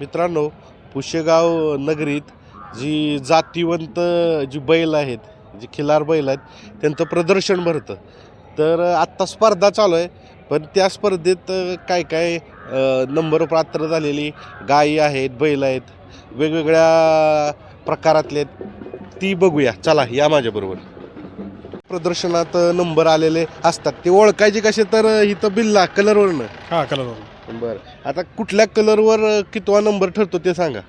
मित्रांनो पुशेगाव नगरीत जी जातीवंत जी बैल आहेत जी खिलार बैल आहेत त्यांचं प्रदर्शन भरतं. तर आत्ता स्पर्धा चालू आहे पण त्या स्पर्धेत काय काय नंबर पात्र झालेली गायी आहेत बैल आहेत वेगवेगळ्या प्रकारातले आहेत ती बघूया. चला या माझ्याबरोबर. प्रदर्शनात नंबर आलेले असतात ते ओळखायचे कसे? तर इथं बिल्ला कलरवरनं हा कलर बरं. आता कुठल्या कलरवर कितवा नंबर ठरतो ते सांगा.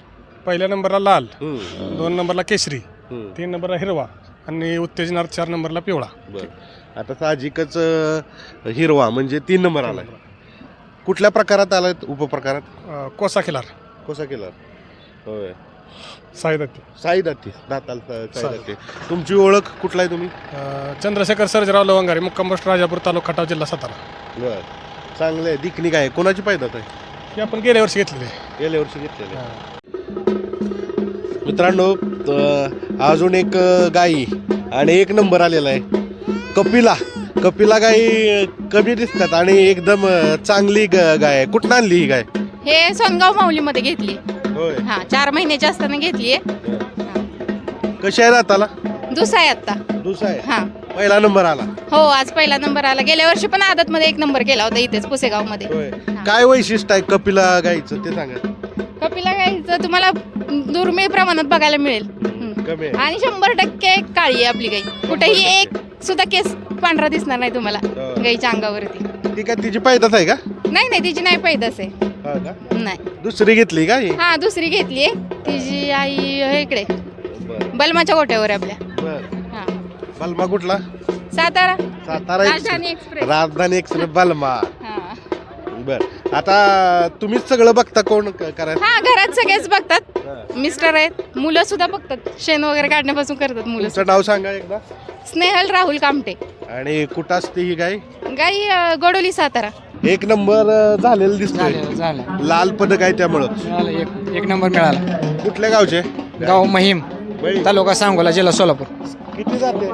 पहिल्या नंबरला लाल दोन नंबरला केशरी तीन नंबरला हिरवा आणि उत्तेजनार्थ चार नंबरला पिवळा. बरं. आता साहजिकच अं, हिरवा म्हणजे तीन नंबर आलाय. कुठल्या प्रकारात आलाय उपप्रकारात? अं, कोसा खिलार. कसा केला होय. साई दाती दाताल साई दाती तुमची ओळख कुठला आहे तुम्ही? अं, चंद्रशेखर सर्जराव लवंगारे मुक्काम पोस्ट राजापूर तालुका खटाव जिल्हा सातारा. बर. चांगलं आहे. दिकनी काय कोणाची पायदात आहे? ही आपण गेल्या वर्षी घेतलेली आहे. गेल्या वर्षी घेतलेले हा. मित्रांनो अजून एक अं, गाई आणि एक नंबर आलेला आहे. कपिला. कपिला गाई अं, कमी दिसतात आणि एकदम अं, चांगली ग- गाय आहे. कुठं आणली ही गाय? हे सोनगाव माऊलीमध्ये घेतली. होय. हा चार महिन्याची असताना घेतली कशी आहे दाताला दुसरा आहे आता. दुसरा आहे. हा. पहिला नंबर आला. हो आज पहिला नंबर आला. गेल्या वर्षी पण आदत मध्ये एक नंबर केला होता इथेच पुसेगावमध्ये होय काय वैशिष्ट्य आहे कपिला गाईचं ते सांगा. कपिला गाईचं तुम्हाला दुर्मिळ प्रमाणात बघायला मिळेल. हम्म. कमी आहे. आणि शंभर टक्के काळी आहे आपली गाई. कुठेही एक सुद्धा केस पांढरा दिसणार नाही तुम्हाला हो. गाईच्या अंगावरती. ती काय तिची पायदात आहे का? नाही नाही तिची नाही पैदास आहे. हा का? नाही. दुसरी घेतली का ही? हा दुसरी घेतली तिची आई हे इकडे. बलमाच्या गोट्यावर आहे आपल्या. हा. बलमा कुठला? सातारा? सातारा राजधानी एक्सप्रेस. राजधानी एक्सप्रेस बलमा. हा. बर. आता तुम्हीच सगळं बघता कोण क- करायचं? हा घरात सगळेच बघतात. मिस्टर आहेत. मुलं सुद्धा बघतात. शेण वगैरे काढण्यापासून करतात मुलं तुमचं नाव सांगा एकदा. स्नेहल राहुल कामटे. आणि कुठं असते ही गाय गाई अं, गोडोली सातारा. एक नंबर अं, झालेलं दिसतोय. झालं झालं लाल पदक आहे त्यामुळं. मिळालं एक एक नंबर मिळाला. कुठल्या गावचे? गाव महिम. तालुका सांगोला जिल्हा सोलापूर. किती जाते?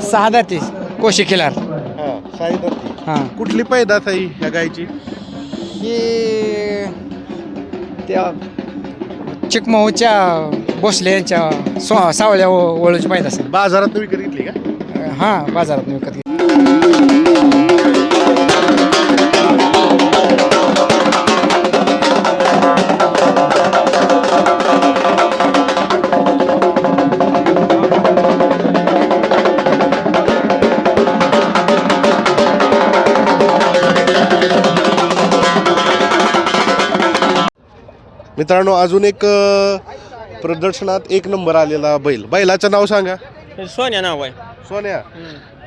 सहा दाती कोशी खिलार हा जाती. हां. कुठली पैदास आहे ह्या गायची? ही त्या चिकमहूच्या भोसले यांच्या सो सावळ्या ओळूची पाहिजे असेल बाजारात विकत घेतली का? हां बाजारात विकत घेतली. मित्रांनो अजून एक अं, प्रदर्शनात एक नंबर आलेला बैल. बैलाचं नाव सांगा. सोन्या नाव आहे. सोन्या.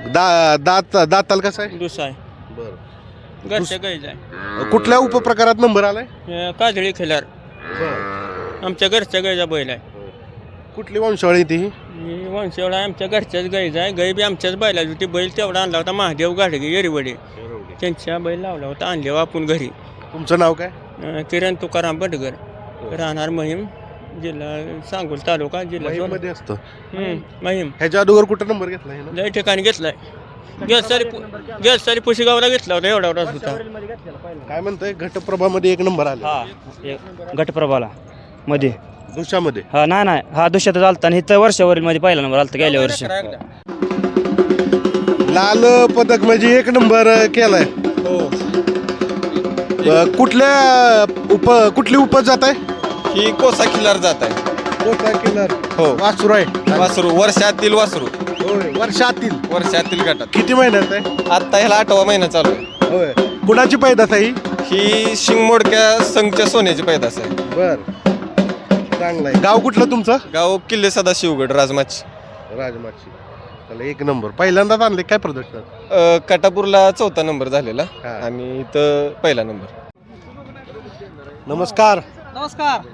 दा दात दाताल कसा आहे? दुसरा आहे. बरं. घरच्या आहे. कुठल्या उपप्रकारात नंबर आलाय? हे काजळी खिलार. आमच्या घरच्या गाईचा बैल आहे. कुठली वंशावळी ती? ही? ही वंशवळा आमच्या घरच्याच गाईचा आहे. गाई बी आमच्याच बैलाची होती. बैल तेवढा आणला होता. महादेव गाडगे येरवडे. त्यांच्या बैल लावला होता. आणले आपण घरी. तुमचं नाव काय? अं, किरण तुकाराम बटगर राहणार महिम जिल्हा सांगोल तालुका जिल्हा सोलापूर. मध्ये असतं. हम्म, महिम. ह्याच्या अगोदर कुठं नंबर घेतला आहे ना? लय ठिकाणी घेतलाय. गेस सारी गेस सारी पुशेगावला घेतला होता एवढा एवढा होता. काय म्हणतोय? घटप्रभामध्ये एक नंबर आला. हा गटप्रभाला मध्ये. दुशामध्ये. हा नाही नाही. हा दुष्यात आलता आणि इथं वर्षावरील मध्ये पहिला नंबर आलता गेल्या वर्षी. लाल पदक म्हणजे एक नंबर केलाय. अ, कुठल्या उप कुठली उपज जात आहे? ही कोसा किल्लार जात आहे. किलर हो. वासुर आहे. वासरू. वर्षातील वासरू. होय. वर्षातील. वर्षातील गटात. किती महिन्यात आहे? आत्ता ह्याला आठवा महिना चालू आहे. होय. कुणाची पैदास आहे ही? ही शिंगमोडक्या संघच्या सोन्याची पैदास आहे. बर. चांगलं आहे. गाव कुठलं तुमचं? गाव किल्ले सदा शिवगड राजमाची. राजमाची. चला एक नंबर. पहिल्यांदाच आणले काय प्रदर्शन? अ, कटापूरला चौथा नंबर झालेला. हा. आणि इथं पहिला नंबर. नमस्कार. नमस्कार.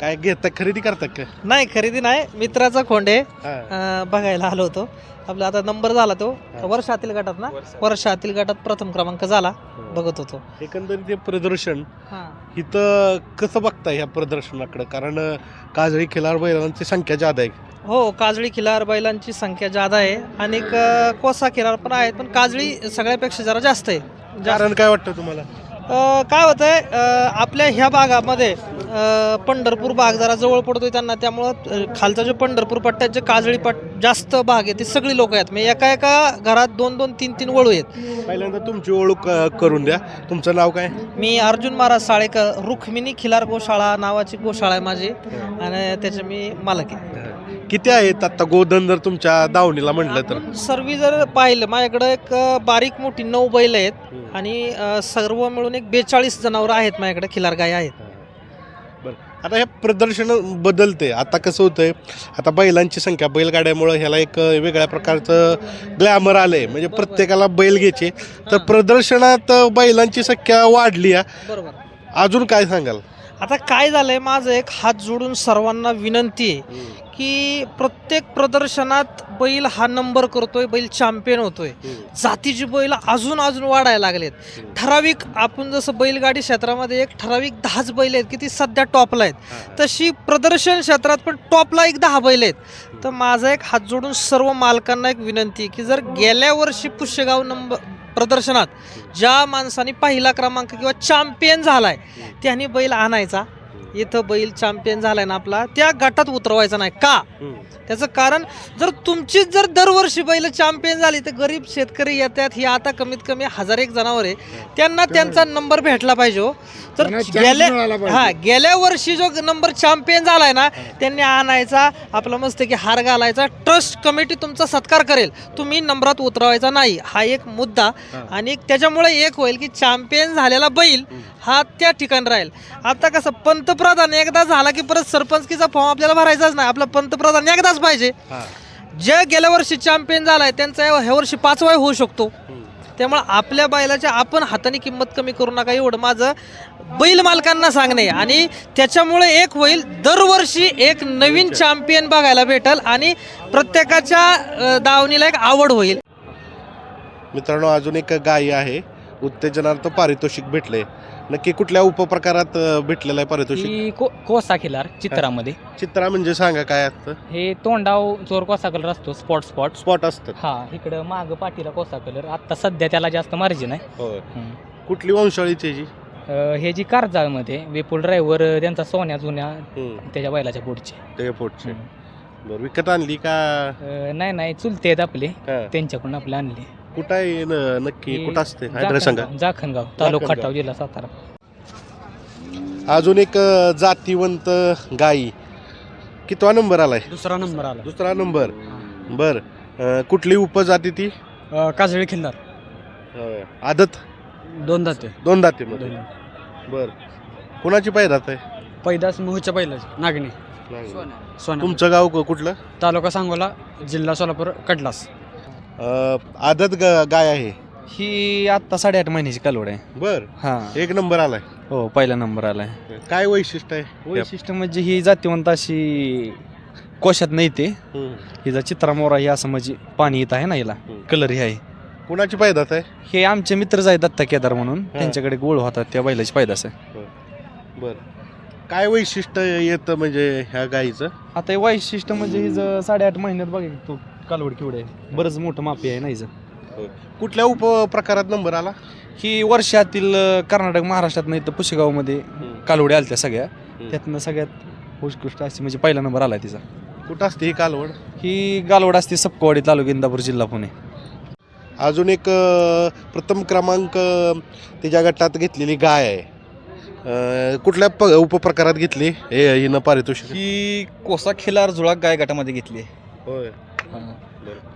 काय घेता? खरेदी करता काय नाही खरेदी नाही. मित्राचा खोंडे हा. अं, बघायला आलो होतो. आपला आता नंबर झाला तो. वर्षातील गटात ना? वर्षातील. गटात प्रथम क्रमांक झाला. बघत होतो. एकंदरीत हे प्रदर्शन हा. इथं कसं बघता ह्या प्रदर्शनाकडे? कारण अ, काजळी खिलार बैलांची संख्या जादा आहे. हो काजळी खिलार बैलांची संख्या जादा आहे. आणि कोसा खिलार पण आहेत पण काजळी सगळ्यापेक्षा जरा जास्त आहे. जास्त- कारण काय वाटतं तुम्हाला? काय होतं आहे आपल्या ह्या भागामध्ये पंढरपूर भाग जरा जवळ पडतोय त्यांना त्यामुळं खालचा जो पंढरपूर पट्ट्यात जे काजळी पट जास्त भाग आहे ते सगळी लोक आहेत. म्हणजे एका एका घरात दोन दोन तीन तीन वळू आहेत. पहिल्यांदा तुमची ओळख करून द्या. तुमचं नाव काय? मी अर्जुन महाराज साळेकर रुक्मिणी खिलार गोशाळा नावाची गोशाळा आहे माझी. आणि त्याचे मी मालक आहे. किती आहेत आता गोधन जर तुमच्या दावणीला म्हटलं तर? सर्व जर पाहिलं माझ्याकडं एक बारीक मोठी नऊ बैल आहेत आणि अ, सर्व मिळून एक बेचाळीस जनावरं आहेत माझ्याकडे खिलार गाय आहेत. आता हे प्रदर्शन बदलते आता कसं होतंय आता बैलांची संख्या बैलगाड्यामुळं ह्याला एक वेगळ्या प्रकारचं ग्लॅमर आलंय. म्हणजे प्रत्येकाला बैल घ्यायचे. तर प्रदर्शनात बैलांची संख्या वाढली आहे. बरोबर. अजून काय सांगाल? आता काय झालंय माझं एक हात जोडून सर्वांना विनंती आहे की प्रत्येक प्रदर्शनात बैल हा नंबर करतोय बैल चॅम्पियन होतोय. जातीची बैल अजून अजून वाढायला लागलेत. ठराविक आपण जसं बैलगाडी क्षेत्रामध्ये एक ठराविक दहाच बैल आहेत की ती सध्या टॉपला आहेत. तशी प्रदर्शन क्षेत्रात पण टॉपला एक दहा बैल आहेत. तर माझा एक हात जोडून सर्व मालकांना एक विनंती आहे की जर गेल्या वर्षी पुष्यगाव नंबर प्रदर्शनात ज्या माणसाने पहिला क्रमांक किंवा चॅम्पियन झालाय त्यांनी बैल आणायचा. इथं बैल चॅम्पियन झालाय ना आपला त्या गटात उतरवायचा नाही. का? त्याचं कारण जर तुमचीच जर दरवर्षी बैल चॅम्पियन झाली तर गरीब शेतकरी येतात ही आता कमीत कमी हजार एक जनावर आहे. त्यांना त्यांचा नंबर भेटला पाहिजे हो. तर गेल्या हा गेल्या वर्षी जो नंबर चॅम्पियन झालाय ना त्यांनी आणायचा आपला मस्त की हार घालायचा. ट्रस्ट कमिटी तुमचा सत्कार करेल. तुम्ही नंबरात उतरवायचा नाही. हा एक मुद्दा. आणि त्याच्यामुळे एक होईल की चॅम्पियन झालेला बैल हा त्या ठिकाणी राहील. आता कसं पंतप्रधान एकदा झाला की परत सरपंचकीचा फॉर्म आपल्याला भरायचाच नाही. आपला पंतप्रधान एकदाच पाहिजे. जे गेल्या वर्षी चॅम्पियन झालाय त्यांचा ह्या वर्षी पाचवा होऊ शकतो. त्यामुळे आपल्या बैलाच्या आपण हाताने किंमत कमी करू नका. एवढं माझं बैल मालकांना सांगणे आणि त्याच्यामुळे एक होईल दरवर्षी एक नवीन चॅम्पियन बघायला भेटल आणि प्रत्येकाच्या दावणीला एक आवड होईल. मित्रांनो अजून एक गायी आहे. उत्तेजनार्थ पारितोषिक भेटले. नक्की कुठल्या उपप्रकारात अ, भेटलेलं आहे पारितोषिक? ही को कोसा खिलार चित्रामध्ये. चित्रा म्हणजे सांगा काय असतं? हे तोंडाव चोर कोसा कलर असतो स्पॉट स्पॉट स्पॉट असतं. हा इकडं माग पाठीला कोसा कलर आता सध्या त्याला जास्त मार्जिन आहे. होय. हम्म. कुठली वंशाळीची जी? अं, हे जी कारजाळमध्ये विपुल ड्रायव्हर त्यांचा सोन्या जुन्या त्याच्या बैलाच्या पुढचे. ते बरं विकत आणली का? नाही नाही चुलते आहेत आपले. हा. त्यांच्याकडून आपले आणले. कुठं आहे न- नक्की कुठं असते? ऍड्रेस सांगा. जाखणगाव जाखणगाव. तालुका. खटाव जिल्हा सातारा. अजून एक अ, जातीवंत गायी कितवा नंबर आलाय? दुसरा नंबर आला. दुसरा नंबर. बर. अ, कुठली उपजाती ती? काजळी खिल्लार. आदत? दोन दाते. दोन दातीमध्ये बर. कुणाची पायदात आहे? पैदास मोहच्या पहिलाची नागणी. सोना तुमचं गाव क- कुठलं? तालुका सांगोला जिल्हा सोलापूर कडलास आदत ग- गाय आहे? ही आत्ता साडेआठ महिन्याची कालवड आहे. बर. हा. एक नंबर आलाय. हो पहिला नंबर आलाय. काय वैशिष्ट्य आहे? वैशिष्ट्य म्हणजे ही जातीवंत अशी कोशात नाही ते. हम्म. हिचा चित्रा मोरा ही असं म्हणजे पाणी येत आहे ना हिला. हम्म. कलर ही आहे. कुणाची पायदात आहे? हे आमचे मित्रच आहेत दत्ता केदार म्हणून त्यांच्याकडे गोळ होतात त्या बैलाची पायदास आहे. बर. काय वैशिष्ट्य येतं म्हणजे ह्या गायीचं आता हे वैशिष्ट्य म्हणजे हिचं साडेआठ महिन्यात बघा की तो कालवड केवढं आहे बरंच मोठं मापी आहे ना हिचं. कुठल्या उप प्रकारात नंबर आला? ही वर्षातील अं, कर्नाटक महाराष्ट्रात नाही तर पुशेगावमध्ये कालवडी आल्या सगळ्या. त्यातनं सगळ्यात उत्कृष्ट अशी म्हणजे पहिला नंबर आला तिचा. कुठं असते ही कालवड? ही गालवड असते सपकवाडी तालुका इंदापूर जिल्हा पुणे. अजून एक अ, प्रथम क्रमांक अ, तिच्या गटात घेतलेली गाय आहे. अ, कुठल्या प उपप्रकारात घेतली हे हिनं पारितोषिक? ही कोसा खिलार जुळा गाय गटामध्ये घेतली होय.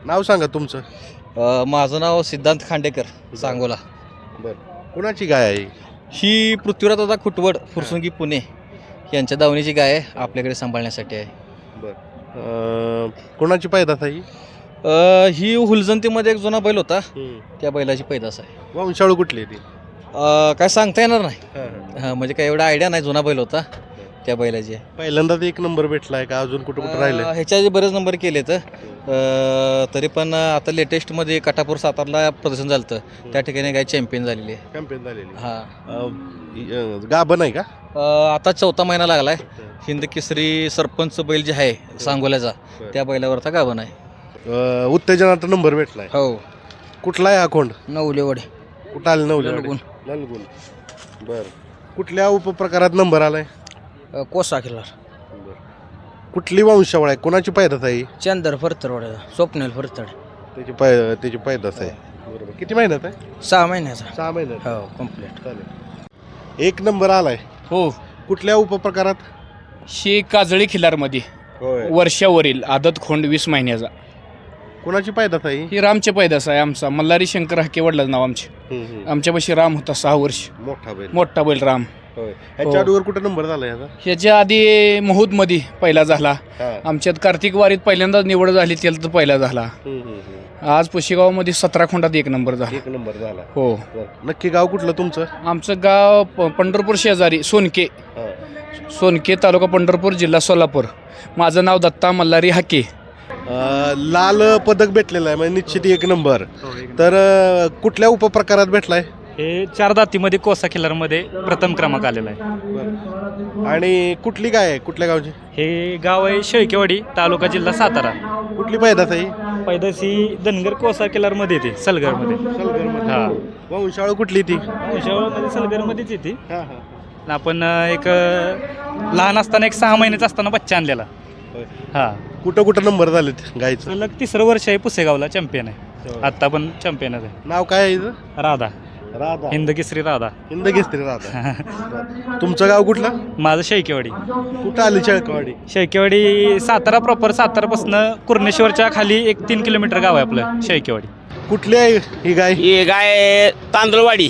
नाव सांगा तुमचं. माझं नाव सिद्धांत खांडेकर सांगोला. कुणाची गाय आहे ही? पृथ्वीराज दादा खुटवड फुरसुंगी पुणे यांच्या दावणीची गाय आहे आपल्याकडे सांभाळण्यासाठी आहे. अ, कुणाची पायदात आहे ही? अ, ही हुलजंतीमध्ये एक जुना बैल होता. त्या बैलाची पैदास आहे. वंशाळू कुठली आहे ती? अ, काय सांगता येणार नाही. हा, म्हणजे काय एवढा आयडिया नाही जुना बैल होता. त्या बैलाची. पहिल्यांदाच एक नंबर भेटलाय का? अजून कुठं कुठं राहिले ह्याच्या आधी बरेच नंबर केले तर तरी पण आता लेटेस्टमध्ये कटापूर सातारला प्रदर्शन झालं होतं. त्या ठिकाणी गाय चॅम्पियन झालेली आहे. चॅम्पियन झालेली. हा. अ, गाभण आहे का? अ, आता चौथा महिना लागलाय. हिंद केसरी सरपंच बैल जे आहे सांगोल्याचा त्या बैलावरचा गाभण आहे. अ, उत्तेजनाचा नंबर भेटलाय. हो. कुठला आहे हा कोंड नवलेवडे. कुठं आले नवले नलगुण. नलगुण. बर. कुठल्या उपप्रकारात नंबर आलाय? कोसा किल्लार कुठली वंशावळ आहे? कोणाची पैदास आहे ही? चंदर फरतरवाड्याचा स्वप्नील फरतड. त्याची पै त्याची पैदास आहे. बरोबर. किती महिन्यात आहे? सहा महिन्याचा. सहा महिन्यात. हो कंप्लीट चालेल. एक नंबर आलाय. हो. कुठल्या उपप्रकारात? शी काजळी खिलारमध्ये. होय. वर्षावरील आदत खोंड वीस महिन्याचा. कोणाची पैदास आहे ही? ही रामचे पैदास आहे आमचा. मल्हारी शंकर हाके वडिलाचं नाव आमचे. हम्म, हम्म. आमच्यापाशी राम होता सहा वर्ष. मोठा बैल. मोठा बैल राम. होय. ह्याच्या अगोदर कुठं नंबर झाला याचा? ह्याच्या आधी महूदमध्ये पहिला झाला. हा. आमच्यात कार्तिक वारीत पहिल्यांदाच निवड झाली त्याला तर पहिला झाला. हम्म, हम्म, हम्म. आज पुशेगावमध्ये सतरा खोंडात एक नंबर झाला. एक नंबर झाला. हो. बरं. नक्की गाव कुठलं तुमचं? आमचं गाव प- पंढरपूर शेजारी सोनके. हा. सोनके तालुका पंढरपूर जिल्हा सोलापूर. माझं नाव दत्ता मल्हारी हाके. अं, लाल पदक भेटलेलं आहे म्हणजे निश्चित एक नंबर. तर अं, कुठल्या उपप्रकारात भेटलाय? हे चार दातीमध्ये कोसा किल्लारमध्ये प्रथम क्रमांक आलेला आहे. आणि कुठली गाय आहे? कुठल्या गावची? हे गाव आहे शेळकेवाडी तालुका जिल्हा सातारा. कुठली पैदास आहे ही? पैदाशी धनगर कोसा किल्लारमध्ये येते सलगरमध्ये. सलगरमध्ये. हा. वंशावळ कुठली ती? वंशावळमध्ये सलगरमध्येच येते. हा, हा. आपण अं, एक अं, लहान असताना एक सहा महिन्याचा असताना बच्चा आणलेला. होय. हा. कुठं कुठं नंबर झालेत गायचं? सलग तिसरं वर्ष आहे पुसेगावला चॅम्पियन आहे. आत्ता पण चॅम्पियनच आहे. नाव काय आहे हिचं? राधा. राधा. हिंद केसरी राधा. हिंद घेसरी राधा. तुमचं गाव कुठलं? माझं शेळकेवाडी. कुठं आली शेळकवाडी? शेळकेवाडी सातारा प्रॉपर सातारापासून कुर्णेश्वरच्या खाली एक तीन किलोमीटर गाव आहे आपलं शेळकेवाडी. कुठली आहे ही गाय? ही गाय तांदळवाडी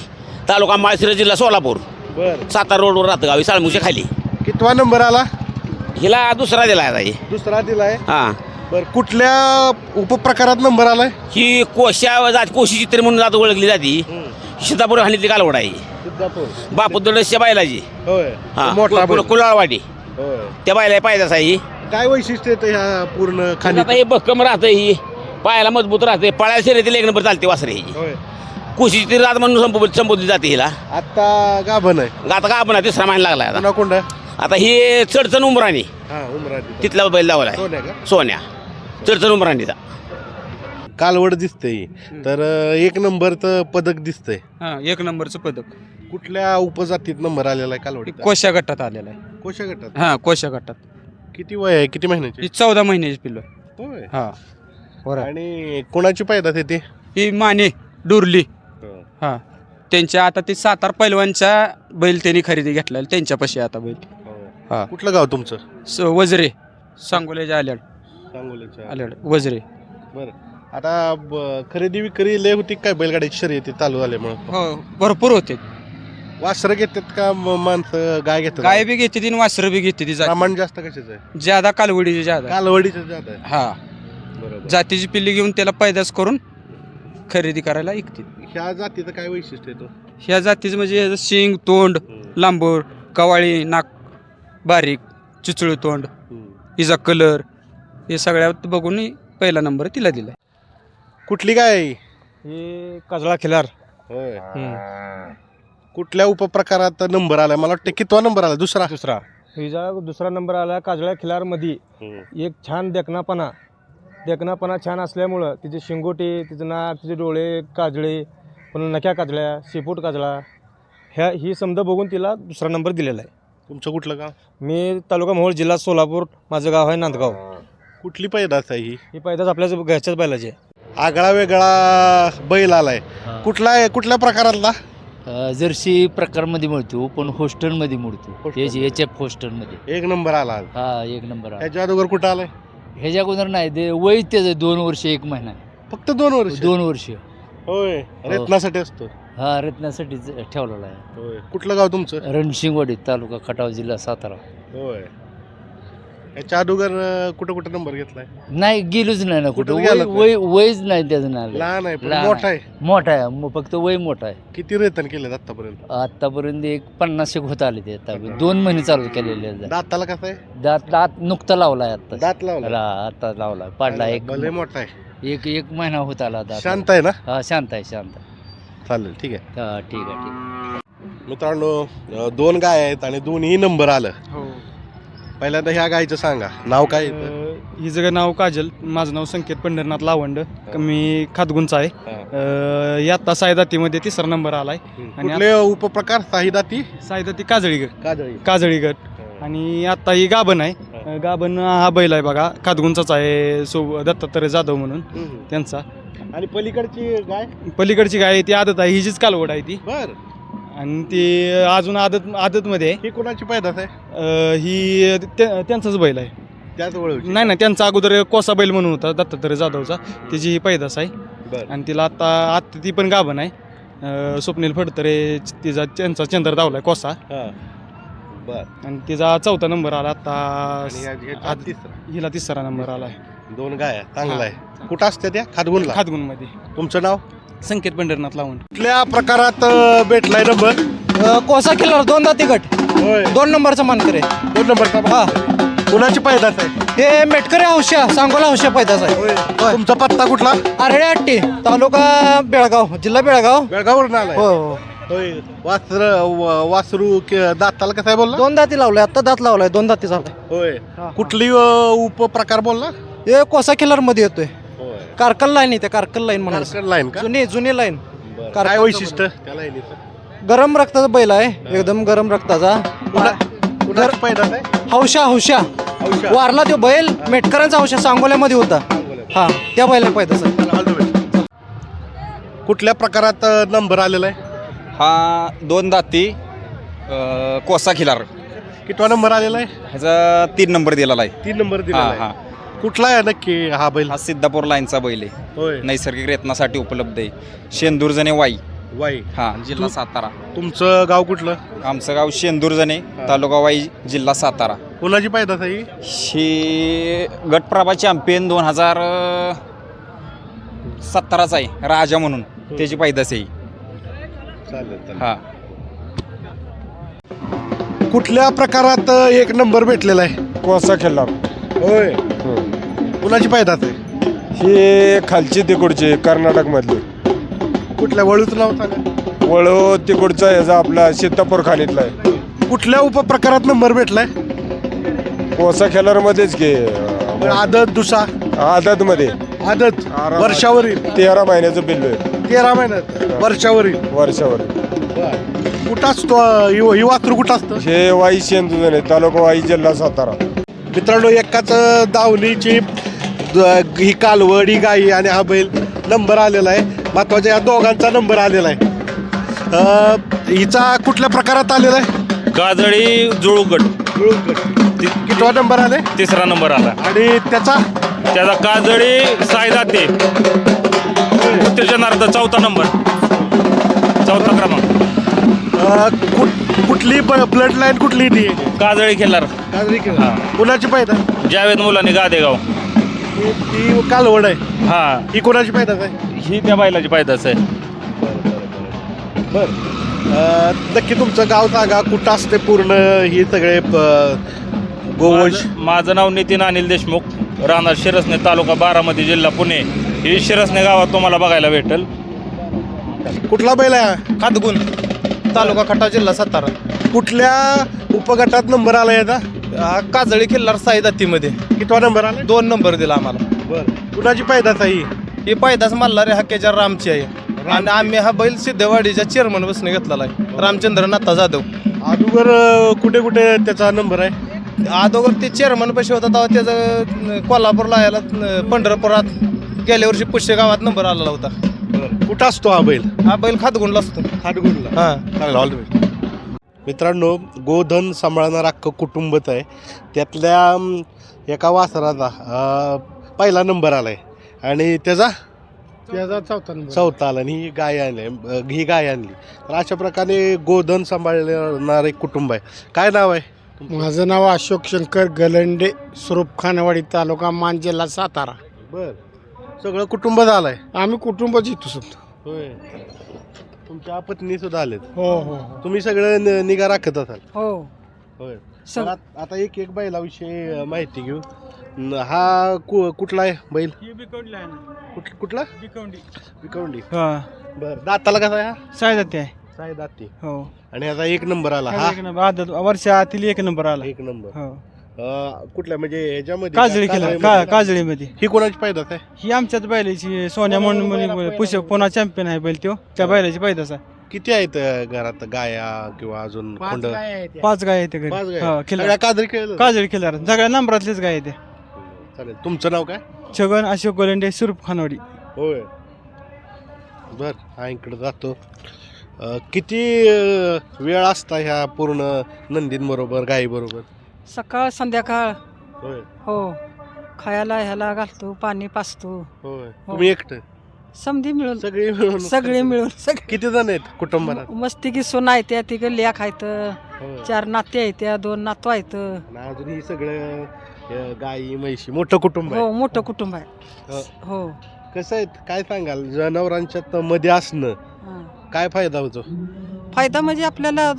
तालुका माळशिरस जिल्हा सोलापूर. बर. सातारा रोडवर राहतं गावी साळमुच्या खाली. कितवा नंबर आला? हिला दुसरा दिला आहे. दुसरा दिलाय? हा. बर कुठल्या उपप्रकारात नंबर आलाय? ही कोशा जात कोशी चित्र म्हणून जात ओळखली जाती. सीतापूर हाणीतली कालवड आहे. सिद्धापूर. बापूदडच्या बैलाची होय. हा मोठा कुल- बैल. कुलाळवाडी. होय. त्या बैला पायदास आहे ही. काय वैशिष्ट्य येतं ह्या पूर्ण खाली? आता हे भक्कम राहतं ही. पायाला मजबूत राहते पळायला शर्यतीला एक नंबर चालते वासरे ही. होय. कोशी चित्र रात म्हणून संबोधित संबोधली जाते हिला. आता गाभण आहे. आता का आपण तिसरा महिना लागला आता. पुन्हा कोंडा आता ही चढचण उमराणी. हा उमराठी तिथला बैल लावला आहे सोन्या का? सोन्या. चढचण उमराणीचा. कालवड दिसतंय. तर एक नंबर तर पदक दिसतंय. हां एक नंबरचं पदक. कुठल्या उपजातीत नंबर आलेला आहे कालवडीचा? कोशा गटात आलेला आहे. कोशा गटात? हां कोशा गटात. किती वय आहे? किती महिन्याची? ही चौदा महिन्याची पिल्लो आहे. होय. हां. बरं आणि कोणाची पैदास येते ही माने डुरली. हां. त्यांच्या आता ते सातार पैलवानच्या बैल त्यांनी खरेदी घेतलेला त्यांच्यापाशी आता बैल. हा. कुठलं गाव तुमचं? स वजरे सांगोल्याच्या आल्याड सांगोलीच्या. आल्याड वजरे. बरं. आता ब- खरेदी विक्री लय होती काय बैलगाडीची शर्यती चालू झाल्यामुळं? हो भरपूर होते. वासरं घेतात का म- माणसं गाय घेतात? गाय बी घेते ती वासरं बी घेते ती प्रमाण जास्त कशाचं आहे? ज्यादा कालवडीची ज्यादा. कालवडीचं जात आहे. हा. बरोबर. जातीची पिल्ली घेऊन त्याला पैदास करून खरेदी करायला ऐकते ह्या जातीचं काय वैशिष्ट्य आहे तो? ह्या जातीचं म्हणजे ह्याचं शिंग तोंड लांबूर कवाळी नाक बारीक चिचळू तोंड हिचा कलर हे सगळ्यात बघून पहिला नंबर तिला दिला कुठली गाय आहे? ही? काजळा खिलार. होय. कुठल्या उपप्रकारात नंबर आलाय? मला वाटतं कितवा नंबर आला? दुसरा? दुसरा. हिचा दुसरा नंबर आला काजळ्या खिलारमध्ये एक छान देखणापणा. देखणापणा छान असल्यामुळं तिचे शिंगोटे तिचं नाक तिचे डोळे काजळे पुन्हा नक्या काजळ्या शेपूट काजळा ह्या ही समजा बघून तिला दुसरा नंबर दिलेला आहे. तुमचं कुठलं गाव? मी तालुका मोहोळ जिल्हा सोलापूर माझं गाव आहे नांदगाव. कुठली पैदास आहे ही? ही पैदाच आपल्याच घरच्याच बैलाची आहे. आगळा वेगळा बैल आलाय. कुठला आहे? कुठल्या प्रकारातला? जर्सी प्रकारमध्ये मिळतो पण हॉस्टेलमध्ये मिळतो. एच एच एफ हॉस्टेलमध्ये एक नंबर आला आज. हा एक नंबर आहे ह्याच्या अगोदर कुठं आलाय? ह्याच्या अगोदर नाही ते वय त्याचं दोन वर्ष एक महिना. फक्त दोन वर्ष? दोन वर्ष. होय रत्नासाठी असतो. हा रत्नासाठीच ठेवलेला आहे. कुठलं गाव तुमचं? रणशिंगवाडी तालुका खटाव जिल्हा सातारा. होय. ह्याच्या अगोदर अं, कुठं कुठं नंबर घेतलाय? नाही गेलोच नाही ना कुठं. वय गेलात नाही? वय वयच नाही त्याचं नाही लहान आहे पण लहान मोठा आहे. मोठा आहे मग फक्त वय मोठा आहे. किती रेतन केले आतापर्यंत आतापर्यंत एक पन्नास एक होत आले ते आता. दोन महिने चालू केलेले आहेत. दाताला कसं आहे? दात दात नुकता लावलाय आता दात लावला आता लावलाय पाडला एक भले मोठा आहे. एक एक महिना होत आला दात. शांत आहे ना? हा शांत आहे शांत आहे. चालेल ठीक आहे. हा ठीक आहे ठीक आहे. मित्रांनो अं, दोन गाय आहेत आणि दोन्ही नंबर आलं. हो. पहिल्यांदा ह्या गायचं सांगा. नाव काय येतं हिचं नाव काजल. माझं नाव संकेत पंढरनाथ लावंड. मी खातगुंचा आहे. अं, यात्ता सायदातीमध्ये तिसरा नंबर आलाय. आणि कुठले उपप्रकार? साहिदाती सायदाती काजळी गट. काजळी. काजळी गट. आणि आता ही गाभण आहे. अं, गाभण हा बैल आहे बघा. खातगुंचाच आहे सो दत्तात्रय जाधव म्हणून त्यांचा. आणि पलीकडची गाय? पलीकडची गाय आहे ती आदत आहे. हिचीच कालवड आहे ती. बर. आणि ती अजून आदत आदतमध्ये आहे ही कोणाची पैदास आहे? अं, ही त्या- त्यांचाच बैल आहे. त्याच नाही नाही त्यांचा अगोदर कोसा बैल म्हणून होता दत्तात्रय जाधवचा. त्याची ही पैदास आहे. बर. आणि तिला आता आता ती पण गाभण आहे. अं, स्वप्नील फडतरे तिचा त्यांचा चंद्र धावलाय कोसा. हा. बर. आणि तिचा चौथा नंबर आला आता आणि या- याचा आज- तिसरा. हिला तिसरा नंबर आलाय. दोन गाय चांगला आहे. कुठं असते त्या? खातगुणला खातगुणमध्ये तुमचं नाव? संकेत पंढरनाथ लावून. कुठल्या प्रकारात अं, भेटलाय नंबर? कोसा किल्लार दोनदा तिकट होय. दोन नंबरचा मानकरे दोन नंबरचा हा. कुणाची पैदास आहे? हे मेटकरे हौशा सांगोला हौशा पैदाच आहे. होय. तुमचा पत्ता कुठला? आरळे अट्टी तालुका बेळगाव जिल्हा बेळगाव. बेळगाववरून आलाय. हो हो. होय. वासर व- वासरू के- दाताला कसं आहे बोलला? दोन दाती लावलाय आता दात लावलाय दोन दाती झालाय होय. कुठली अं, उपप्रकार बोलला? हे कोसा किल्लारमध्ये येतोय. कारकल लाईन येते कारकल लाईन म्हणायचं. लाईन का? जुनी जुनी लाईन. काय वैशिष्ट्य? त्या लाईनीचं गरम रक्ताचा बैल आहे एकदम गरम रक्ताचा. कुणाची पैदास आहे? हौशा हौशा. वारला तो बैल मेटकरांचा हौशा सांगोल्यामध्ये होता. हा त्या बैला All the best. कुठल्या प्रकारात नंबर आलेला आहे? हा दोन दाती अं, कोसा खिलार. कितवा नंबर आलेला आहे? ह्याचा तीन नंबर दिलेला आहे. तीन नंबर हा दिलेला हा. कुठला आहे नक्की हा बैल? हा सिद्धापूर लाईनचा बैल आहे. होय. नैसर्गिक रेतनासाठी उपलब्ध आहे. शेंदूरजणे वाई. वाई. हा जिल्हा सातारा. तुमचं गाव कुठलं? आमचं गाव शेंदूरजणे तालुका वाई जिल्हा सातारा. कोणाची पैदास आहे ही? ही गटप्रभा चॅम्पियन दोन हजार सत्तराचा आहे राजा म्हणून. त्याची पैदास आहे. ही. हा. कुठल्या प्रकारात एक नंबर भेटलेला आहे? कोसा खेळला होय. कुणाची पैदास आहे? ही खालची तिकडची कर्नाटक मधली कुठल्या वळूचं नाव सांगा. वळू तिकडचा याचा आपला सीतापूर खाणीतला आहे. कुठल्या उपप्रकारात नंबर भेटलाय? कोसा खेळार मध्येच की आदत दुसा? आदत मध्ये आदत वर्षावरील. तेरा महिन्याचं बिल्ल आहे. तेरा महिन्यात वर्षावरील. वर्षावर कुठं असतो अ, ही ही वासरू कुठं असतं? हे वाई शेंदुजन आहे तालुका वाई जिल्हा सातारा. मित्रांनो एकाच दावणीची द- ही कालवड ही गाई आणि हा बैल नंबर आलेला आहे. महत्त्वाच्या या दोघांचा नंबर आलेला आहे. अ, हिचा कुठल्या प्रकारात आलेला आहे? काजळी जुळूगड. कितवा नंबर आले? तिसरा नंबर आला. आणि त्याचा? त्याचा काजळी सायदा ते उत्तेजनार्थ चौथा नंबर. चौथा क्रमांक. अ, कुठ- कुठली ब्लड लाईन कुठली ती? काजळी खेळणार कुणाची पैदा जावेद मुलांनी गादेगाव. ती कालवड आहे. हा. ही कोणाची पैदास आहे? ही त्या बैलाची पायदास आहे. बर नक्की तुमचं गाव सांगा कुठं असते पूर्ण ही सगळे प- गोवंश? माझं- नाव नितीन अनिल देशमुख. राहणार शिरसने तालुका बारामती जिल्हा पुणे. ही शिरसने गावात तुम्हाला बघायला भेटेल. कुठला बैल आहे? खातगुण. तालुका खटाव जिल्हा सातारा. कुठल्या उपगटात नंबर आला याचा हा काजळी किल्लार साईदातीमध्ये कितवा नंबर आला दोन नंबर दिला आम्हाला. बर. कुणाची पैदास आहे ही? ही पैदास मल्हारी हक्क्याच्या रामची आहे. आणि आम्ही हा बैल सिद्धवाडीच्या चेअरमन बसने घेतलेला आहे. रामचंद्र नाथा जाधव. अगोदर अ, कुठे कुठे त्याचा नंबर आहे? अगोदर ते चेअरमन पैसे होता तेव्हा त्याचं अं, कोल्हापूरला यायला अं, पंढरपुरात गेल्या वर्षी पुष्य गावात नंबर आलेला होता. कुठं असतो हा बैल? हा बैल खातगुणला असतो. हातगुंडला हा. चांगला ऑल द बेस्ट मित्रांनो गोधन सांभाळणारं अख्खं कुटुंबच आहे. त्यातल्या एका वासराचा अ, पहिला नंबर आलाय. आणि त्याचा? त्याचा चौथा नंबर. चौथा आला आणि ही गाय आणली. अ, ही गाय आणली. तर अशा प्रकारे गोधन सांभाळणार एक कुटुंब आहे. काय नाव आहे? माझं नाव अशोक शंकर गलंडे स्वरूप खानवाडी तालुका मान जिल्हा सातारा. बर. सगळं कुटुंब झालंय. आम्ही कुटुंबच इथं समतो होय. तुमच्या पत्नी सुद्धा आलेत. हो हो तुम्ही सगळं नि- निगा राखत असाल. हो. होय. तर आत- आता एक एक बैलाविषयी अ, माहिती घेऊ. न, हा कु कुठला आहे बैल? कुठ कुठला? विकवंडी बर दाताला कसा आहे हा? सायदाती आहे. साय दाती. हो. आणि आता एक नंबर आला. हा? आदत वर्षातील एक नंबर आला. एक नंबर. हो. अं, कुठल्या म्हणजे ह्याच्यामध्ये का? काजळी खिलार काजळीमध्ये? का काजळीमध्ये. ही कोणाची पैदास आहे? ही आमच्याच बैलाची सोन्या म्हणून पुष पुन्हा चॅम्पियन आहे बैल तो त्या बैलाची पैदास आहे. किती आहेत अं, घरात? गाया किंवा अजून खोंड? पाच गाय आहेत घरी. पाच गाय. हा, खेळ काजळी खिलार सगळ्या नंबरातलेच गाय आहेत. चालेल. तुमचं नाव काय? छगन अशोक गोलंडे सुरप खानवाडी होय. बर हा इकडे जातो. अं, किती अं, वेळ असता ह्या पूर्ण नंदींबरोबर गायीबरोबर? सकाळ संध्याकाळ. होय. हो. खायला ह्याला घालतो पाणी पाचतो. होय. तुम्ही एकटं? समधी मिळून. सगळे मिळून सगळे मिळून सगळे. किती जण आहेत कुटुंबाला? मस्ती की सोन आहे त्या तिघ लेख आहेत होय. चार नाते आहेत त्या दोन नातू आहेत आणि अजून ही सगळं अं, गाई म्हैशी मोठं कुटुंब आहे. हो मोठं कुटुंब आहे. हो. हो. कसं आहे काय सांगाल? जनावरांच्या मध्ये असणं हा. काय फायदा होतो? फायदा म्हणजे आपल्याला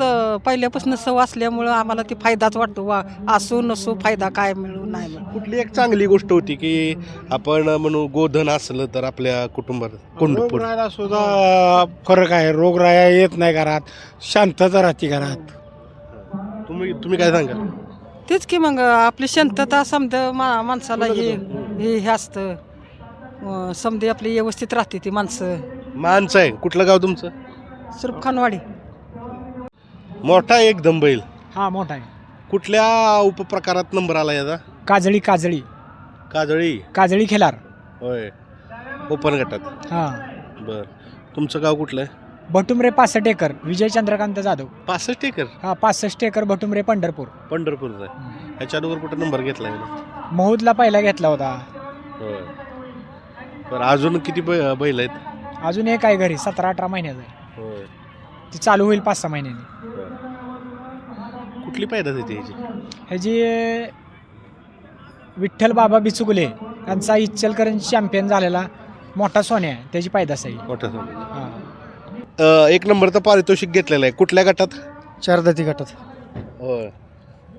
पहिल्यापासून सव असल्यामुळं आम्हाला ती फायदाच वाटतो. वा असो नसो फायदा काय मिळू नाही मिळू. कुठली एक चांगली गोष्ट होती की आपण म्हणू गोधन असलं तर आपल्या कुटुंबात कुंडपूर सुद्धा फरक आहे. रोगराया येत नाही घरात. शांतता राहते घरात. तुम्ही तुम्ही काय सांगाल? तेच की मग आपली शांतता समज मा माणसाला हे हे हे असतं. अं, समधी आपली व्यवस्थित राहते ती माणसं. माणसं आहे. कुठलं गाव तुमचं? सुरप खानवाडी. मोठा एकदम बैल हा मोठा आहे. कुठल्या उपप्रकारात नंबर आला याचा? काजळी काजळी. काजळी. काजळी खिलार. होय. ओपन गटात. हा. बर. तुमचं गाव कुठलं? आहे भटुमरे पासष्ट एकर विजय चंद्रकांत जाधव. पासष्ट एकर? हा पासष्ट एकर भटुमरे पंढरपूर. पंढरपूरचा आहे ह्याच्या अगोदर कुठं नंबर घेतला महूदला पहिला घेतला होता. होय. बरं अजून किती बै बैल आहेत? अजून एक आहे घरी सतरा अठरा महिन्याचा आहे. होय. ती चालू होईल पाच सहा महिन्यांनी. बरं. कुठली पैदास येते ह्याची ह्याची विठ्ठल बाबा बिचुगले यांचा इच्चलकरंजी चॅम्पियन झालेला मोठा सोन्या आहे त्याची पायदास आहे. मोठा हा. अं, एक नंबरचं पारितोषिक घेतलेलं आहे. कुठल्या गटात? चारदाती गटात. होय.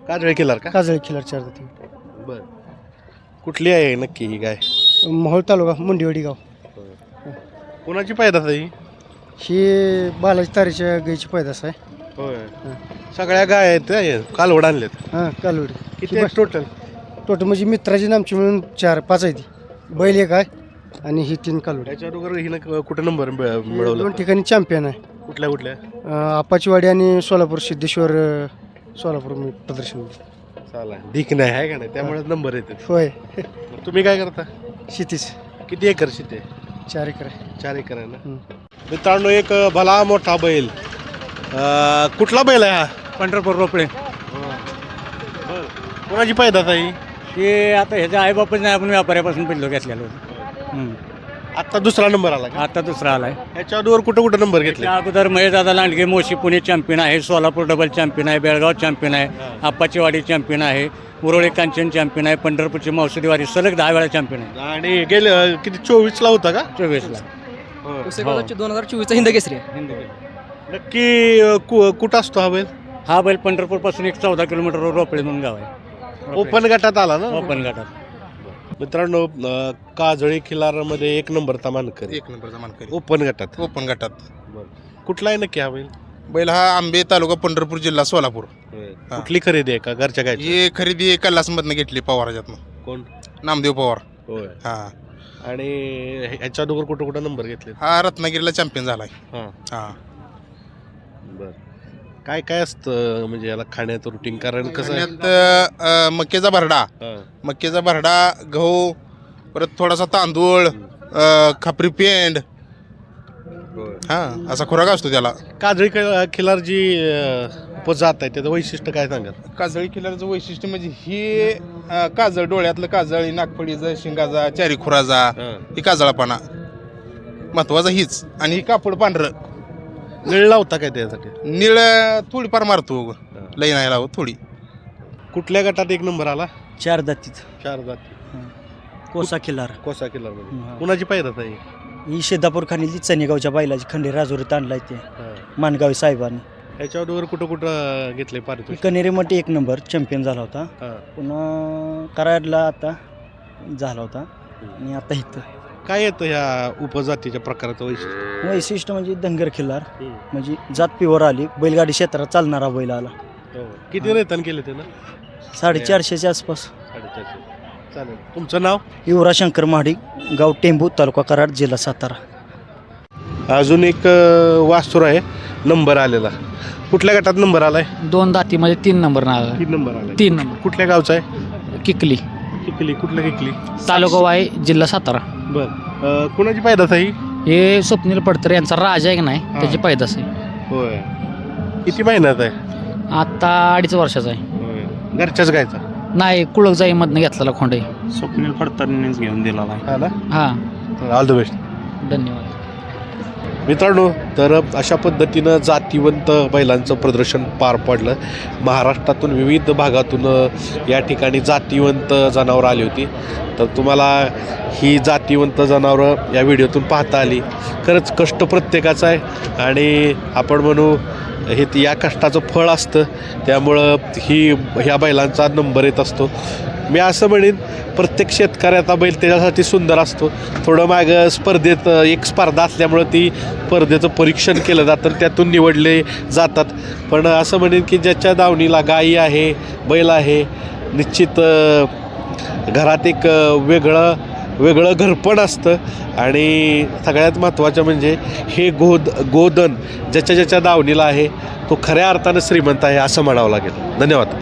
काजळे केलार का? काजळी खिलार चारदाती. बर. कुठली आहे नक्की ही गाय? मोहोळ तालुका मुंडेवाडी गाव. कोणाची पैदास आहे ही? ही बालाजी तारीच्या गायची पैदास आहे. होय. सगळ्या गाय आहेत कालवड आणलेत. हां कालवडी. किती आहेत टोटल टोटल म्हणजे मित्राची आणि आमची मिळून चार पाच आहे ती बैल एक आहे आणि ही तीन कालवडी. त्याच्या अगोदर हिनं कुठं नंबर मिळवलं दोन ठिकाणी चॅम्पियन आहे. कुठल्या कुठल्या? अं, आपाचीवाडी आणि सोलापूर सिद्धेश्वर अं, सोलापूर मी प्रदर्शन चाला दिक नाही आहे का नाही? त्यामुळे नंबर येते होय. तुम्ही काय करता? शेतीच किती एकर शेती आहे? चार एकर आहे. चार एकर आहे ना? मित्रांनो एक भला मोठा बैल. अं, कुठला बैल आहे हा? पंढरपूर रोपळे. कोणाची पैदास आहे ही? हे आता ह्याच्या आईबापच नाही आपण व्यापाऱ्यापासून पहिलं घेतलेलो आत्ता दुसरा नंबर आला का? आता दुसरा आलाय. ह्याच्या अगोदर कुठं कुठं नंबर घेतले? त्या अगोदर महेशदादा लांडगे मोशी पुणे चॅम्पियन आहे सोलापूर डबल चॅम्पियन आहे बेळगाव चॅम्पियन आहे आप्पाचीवाडी चॅम्पियन आहे उरोळे कांचन चॅम्पियन आहे पंढरपूरची मावसदीवाडी सलग दहा वेळा चॅम्पियन आहे. आणि गेले किती चोवीस ला होता का? चोवीसला. दोन हजार चोवीसचा हिंद केसरी. नक्की अं, कु- कुठं असतो हा बैल? हा बैल पंढरपूरपासून एक चौदा किलोमीटर रोपळे म्हणून गाव आहे. ओपन गटात आला ना? ओपन घाटात मित्रांनो अं, काजळी खिलारामध्ये एक नंबरचा मानकरी. एक नंबरचा मानकरी. ओपन गटात. ओपन गटात. कुठला आहे नक्की हा बैल? बैल हा आंबे तालुका पंढरपूर जिल्हा सोलापूर. हा. कुठली खरेदी आहे का घरच्या काय ही खरेदी कल्लासमधनं घेतली पवाराच्यातनं कोण? नामदेव पवार. होय. हा. आणि ह्याच्या अगोदर कुठं कुठं नंबर घेतले हा रत्नागिरीला चॅम्पियन झालाय. हा. हा. काय काय असतं म्हणजे याला खाण्याचं रुटीन कारण कसं आहे? खाण्यात, अं, मक्याचा भरडा. हा. मक्याचा भरडा गहू परत थोडासा तांदूळ अं, खापरी पेंड. हा असा खुराक असतो त्याला. काजळी क- खिलार जी अं, उपजात आहे त्याचं वैशिष्ट्य काय सांगत काजळी किल्ल्याचं वैशिष्ट्य म्हणजे ही अं, काजळ डोळ्यातलं काजळ नागपडीचा शिंगाचा चारी खुराचा ही काजळापणा. महत्त्वाचा हीच. आणि ही कापड पांढरं. निळ लावता काय त्यासाठी? निळ थोडीफार मारतो लई नाही लावत थोडी. कुठल्या गटात एक नंबर आला? चार दातीत चार जाती. कोसा किल्लार. कोसा किल्लारमध्ये. कुणाची पायदात आहे? ही शेदापूर खाणीची चनेगावच्या बैलाची खंडे राजुरीत आणलाय ते. मानगावी साहेबांनी. ह्याच्या अगोदर कुठं कुठं घेतले पारितोषिक? कनेरीमध्ये एक नंबर चॅम्पियन झाला होता. हा. पुन्हा कराडला आता झाला होता. आणि आता इथं. काय येतं ह्या उपजातीच्या प्रकाराचं वैशिष्ट्य? वैशिष्ट्य म्हणजे धनगर खिल्लार. म्हणजे जात पिवर आली बैलगाडी क्षेत्रात चालणारा बैल आला. किती रेतन केले ते ना साडेचारशेच्या आसपास. साडेचारशे. चालेल. तुमचं नाव? युवराज शंकर महाडिक गाव टेंबू तालुका कराड जिल्हा सातारा. अजून एक अ, वास्तूर आहे. नंबर आलेला. कुठल्या गटात नंबर आलाय? दोन दातीमध्ये तीन नंबर नाव तीन नंबर आलाय. तीन नंबर. कुठल्या गावचा आहे? किकली. किकली. कुठल्या किकली? तालुका वाई जिल्हा सातारा. बर. कुणाची पायदास आहे ही? हे स्वप्नील पडतर यांचा राजा आहे की नाही त्याची पैदास आहे. होय. किती महिन्यात आहे? आता अडीच वर्षाचा आहे. होय. घरच्याच गायचा? नाही कुळक जाईमधनं घेतलेला खोंड आहे. स्वप्नील फडतरणीच घेऊन दिला हा ना? हां. ऑल द बेस्ट धन्यवाद. मित्रांनो तर अशा पद्धतीनं जातीवंत बैलांचं प्रदर्शन पार पडलं. महाराष्ट्रातून विविध भागातून या ठिकाणी जातीवंत जनावरं आली होती. तर तुम्हाला ही जातीवंत जनावरं या व्हिडिओतून पाहता आली. खरंच कष्ट प्रत्येकाचं आहे. आणि आपण म्हणू हे या कष्टाचं फळ असतं. त्यामुळं ही ह्या बैलांचा नंबर येत असतो. मी असं म्हणेन प्रत्येक शेतकऱ्याचा बैल त्याच्यासाठी सुंदर असतो. थोडं मागं स्पर्धेत एक स्पर्धा असल्यामुळं ती स्पर्धेचं परीक्षण केलं जातं त्यातून निवडले जातात. पण असं म्हणेन की ज्याच्या दावणीला गाई आहे बैल आहे निश्चित घरात एक वेगळं वेगळं घरपण असतं. आणि सगळ्यात महत्त्वाचं म्हणजे हे गोद गोदन ज्याच्या ज्याच्या दावणीला आहे तो खऱ्या अर्थानं श्रीमंत आहे असं म्हणावं लागेल. धन्यवाद.